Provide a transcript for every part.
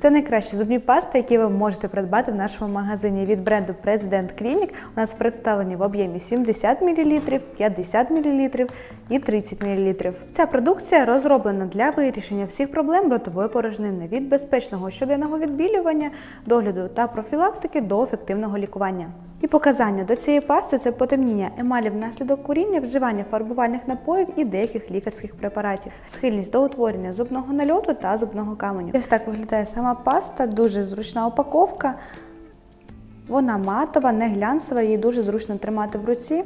Це найкращі зубні пасти, які ви можете придбати в нашому магазині від бренду President Clinic. У нас представлені в об'ємі 70 мл, 50 мл і 30 мл. Ця продукція розроблена для вирішення всіх проблем ротової порожнини від безпечного щоденного відбілювання, догляду та профілактики до ефективного лікування. І показання до цієї пасти це потемніння емалі внаслідок куріння, вживання фарбувальних напоїв і деяких лікарських препаратів, схильність до утворення зубного нальоту та зубного каменю. Ось так виглядає сама паста, дуже зручна упаковка. Вона матова, не глянцева, її дуже зручно тримати в руці.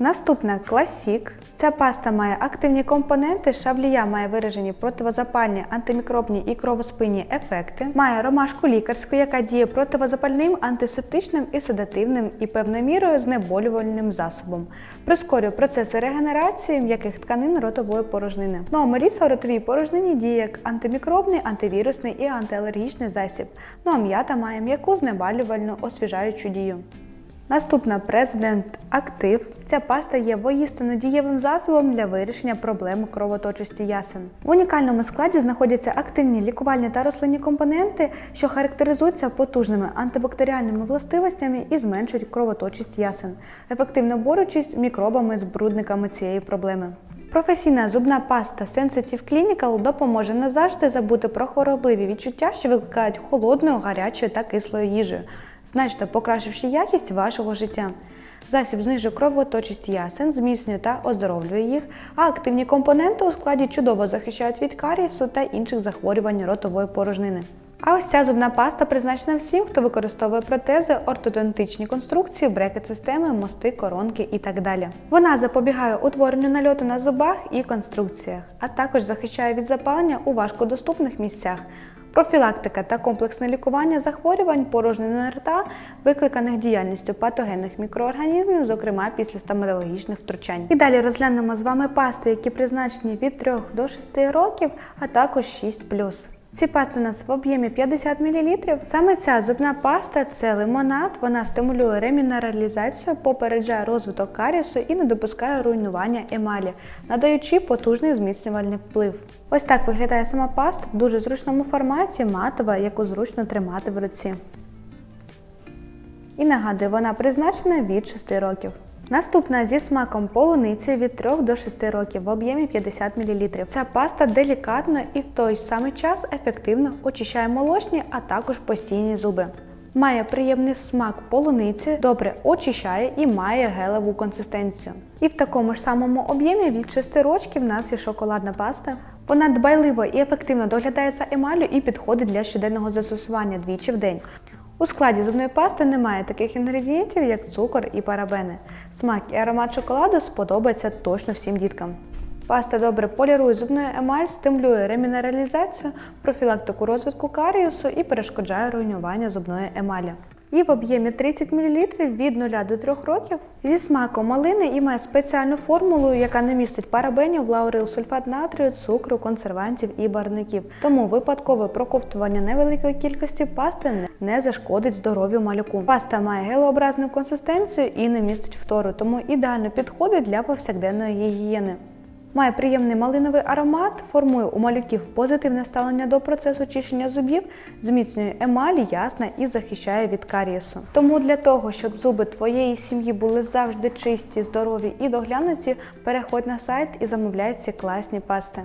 Наступна класік. Ця паста має активні компоненти, шаблія має виражені противозапальні, антимікробні і кровоспинні ефекти. Має ромашку лікарську, яка діє противозапальним, антисептичним і седативним і певною мірою знеболювальним засобом. Прискорює процеси регенерації м'яких тканин ротової порожнини. Ну а Меліса у ротовій порожнині діє як антимікробний, антивірусний і антиалергічний засіб. Ну а м'ята має м'яку знеболювальну освіжаючу дію. Наступна президент Актив. Ця паста є воїстину дієвим засобом для вирішення проблем кровоточості ясен. В унікальному складі знаходяться активні лікувальні та рослинні компоненти, що характеризуються потужними антибактеріальними властивостями і зменшують кровоточість ясен, ефективно борючись з мікробами збрудниками цієї проблеми. Професійна зубна паста Sensitive Clinical допоможе назавжди забути про хворобливі відчуття, що викликають холодною, гарячою та кислою їжею, значно покращивши якість вашого життя. Засіб знижує кровоточість ясен, зміцнює та оздоровлює їх, а активні компоненти у складі чудово захищають від карієсу та інших захворювань ротової порожнини. А ось ця зубна паста призначена всім, хто використовує протези, ортодонтичні конструкції, брекет-системи, мости, коронки і так далі. Вона запобігає утворенню нальоту на зубах і конструкціях, а також захищає від запалення у важкодоступних місцях. Профілактика та комплексне лікування захворювань порожнини рта, викликаних діяльністю патогенних мікроорганізмів, зокрема після стоматологічних втручань. І далі розглянемо з вами пасти, які призначені від 3 до 6 років, а також 6+. Ці пасти у нас в об'ємі 50 мл. Саме ця зубна паста це лимонад. Вона стимулює ремінералізацію, попереджає розвиток каріусу і не допускає руйнування емалі, надаючи потужний зміцнювальний вплив. Ось так виглядає сама паста в дуже зручному форматі, матова, яку зручно тримати в руці. І нагадую, вона призначена від 6 років. Наступна зі смаком полуниці від 3 до 6 років в об'ємі 50 мл. Ця паста делікатно і в той самий час ефективно очищає молочні, а також постійні зуби. Має приємний смак полуниці, добре очищає і має гелеву консистенцію. І в такому ж самому об'ємі від 6 років в нас є шоколадна паста. Вона дбайливо і ефективно доглядає за емаллю і підходить для щоденного застосування двічі в день. У складі зубної пасти немає таких інгредієнтів, як цукор і парабени. Смак і аромат шоколаду сподобається точно всім діткам. Паста добре полірує зубну емаль, стимулює ремінералізацію, профілактику розвитку каріусу і перешкоджає руйнування зубної емалі. І в об'ємі 30 мл від 0 до 3 років зі смаком малини і має спеціальну формулу, яка не містить парабенів, лаурилсульфат натрію, цукру, консервантів і барників. Тому випадкове проковтування невеликої кількості пасти не- зашкодить здоров'ю малюку. Паста має гелеобразну консистенцію і не містить фтору, тому ідеально підходить для повсякденної гігієни. Має приємний малиновий аромат, формує у малюків позитивне ставлення до процесу чищення зубів, зміцнює емалі, ясна і захищає від карієсу. Тому для того, щоб зуби твоєї сім'ї були завжди чисті, здорові і доглянуті, переходь на сайт і замовляй ці класні пасти.